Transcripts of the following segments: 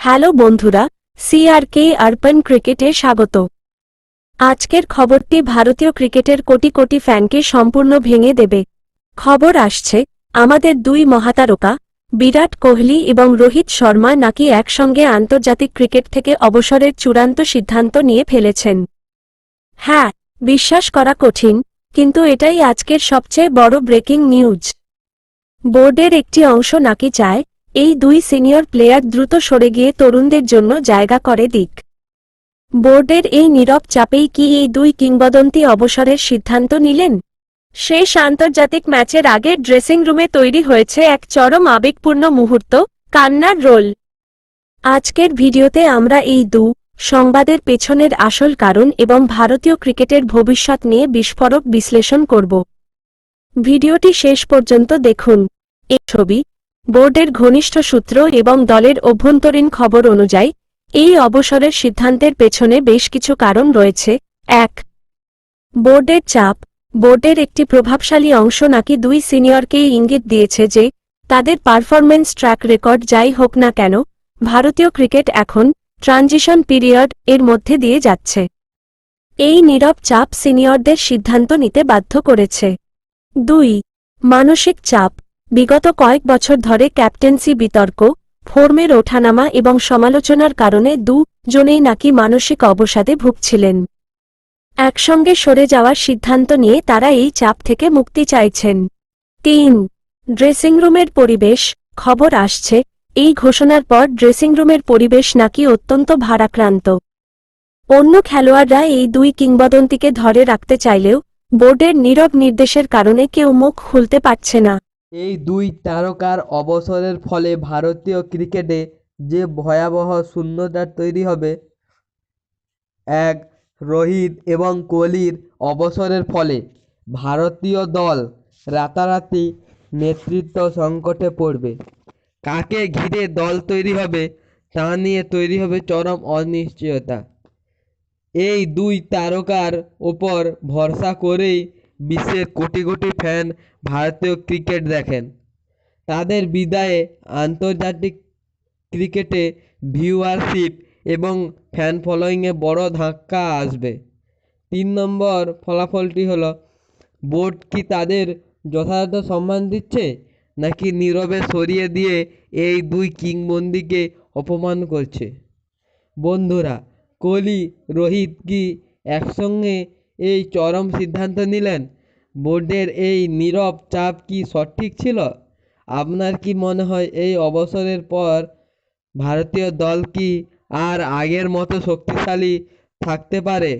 Hello বন্ধুরা সিআরকে urban ক্রিকেটে স্বাগত। আজকের খবরটি ভারতীয় ক্রিকেটের কোটি কোটি ফ্যানকে সম্পূর্ণ ভেঙে দেবে। খবর আসছে, আমাদের দুই মহাতারকা, বিরাট কোহলি এবং রোহিত শর্মা নাকি একসঙ্গে আন্তর্জাতিক ক্রিকেট থেকে অবসরের চূড়ান্ত সিদ্ধান্ত নিয়ে ফেলেছেন। হ্যাঁ বিশ্বাস করা কঠিন, কিন্তু এটাই আজকের সবচেয়ে বড় ব্রেকিং নিউজ। বোর্ডের একটি অংশ নাকি চায় এই দুই সিনিয়র প্লেয়ার দ্রুত সরে গিয়ে তরুণদের জন্য জায়গা করে দিক। বোর্ডের এই নীরব চাপেই কি এই দুই কিংবদন্তি অবসরের সিদ্ধান্ত নিলেন? শেষ আন্তর্জাতিক ম্যাচের আগে ড্রেসিং রুমে তৈরি হয়েছে এক চরম আবেগপূর্ণ মুহূর্ত, কান্নার রোল। আজকের ভিডিওতে আমরা এই দু সংবাদের পেছনের আসল কারণ এবং ভারতীয় ক্রিকেটের ভবিষ্যৎ নিয়ে বিস্ফোরক বিশ্লেষণ করব। ভিডিওটি শেষ পর্যন্ত দেখুন। এই ছবি বোর্ডের ঘনিষ্ঠ সূত্র এবং দলের অভ্যন্তরীণ খবর অনুযায়ী, এই অবসরের সিদ্ধান্তের পেছনে বেশ কিছু কারণ রয়েছে। এক, বোর্ডের চাপ। বোর্ডের একটি প্রভাবশালী অংশ নাকি দুই সিনিয়রকেই ইঙ্গিত দিয়েছে যে, তাদের পারফরম্যান্স ট্র্যাক রেকর্ড যাই হোক না কেন, ভারতীয় ক্রিকেট এখন ট্রানজিশন পিরিয়ড এর মধ্যে দিয়ে যাচ্ছে। এই নীরব চাপ সিনিয়রদের সিদ্ধান্ত নিতে বাধ্য করেছে। দুই, মানসিক চাপ। বিগত কয়েক বছর ধরে ক্যাপ্টেন্সি বিতর্ক, ফর্মের ওঠানামা এবং সমালোচনার কারণে দু জনেই নাকি মানসিক অবসাদে ভুগছিলেন। একসঙ্গে সরে যাওয়ার সিদ্ধান্ত নিয়ে তারা এই চাপ থেকে মুক্তি চাইছেন। তিন, ড্রেসিংরুমের পরিবেশ, খবর আসছে, এই ঘোষণার পর ড্রেসিংরুমের পরিবেশ নাকি অত্যন্ত ভারাক্রান্ত। অন্য খেলোয়াড়রা এই দুই কিংবদন্তিকে ধরে রাখতে চাইলেও বোর্ডের নীরব নির্দেশের কারণে কেউ মুখ খুলতে পারছে না। এই দুই তারকার অবসরের ফলে ভারতীয় ক্রিকেটে যে ভয়াবহ শূন্যতা তৈরি হবে, এক রোহিত এবং কোহলির অবসরের ফলে ভারতীয় দল রাতারাতি নেতৃত্ব সংকটে পড়বে। কাকে ঘিরে দল তৈরি হবে, তা নিয়ে তৈরি হবে চরম অনিশ্চয়তা। এই দুই তারকার ওপর ভরসা করেই বিশ্বের কোটি কোটি ফ্যান ভারতীয় ক্রিকেট দেখেন। তাদের বিদায়ে আন্তর্জাতিক ক্রিকেটে ভিউয়ারশিপ এবং ফ্যান ফলোয়িংয়ে বড় ধাক্কা আসবে। তিন নম্বর ফলাফলটি হলো, বোর্ড কি তাদের যথাযথ সম্মান দিচ্ছে, নাকি নীরবে সরিয়ে দিয়ে এই দুই কিংবদন্তিকে অপমান করছে? বন্ধুরা, কোহলি, রোহিত কি একসঙ্গে এই চরম সিদ্ধান্ত নিলেন। বোর্ডের এই নীরব চাপ কি সঠিক ছিল? আপনার কি মনে হয় এই অবসরের পর ভারতীয় দল কি আর আগের মতো শক্তিশালী থাকতে পারে?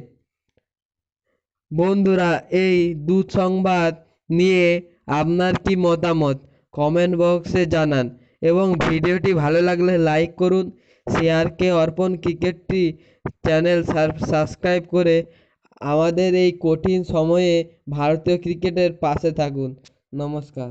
বন্ধুরা, এই দুঃসংবাদ নিয়ে আপনার কি মতামত? কমেন্ট বক্সে জানান এবং ভিডিওটি ভালো লাগলে লাইক করুন। শেয়ারকে অর্পণ ক্রিকেটটি চ্যানেল সাবস্ক্রাইব করে আমাদের এই কঠিন সময়ে ভারতীয় ক্রিকেটের পাশে থাকুন। নমস্কার।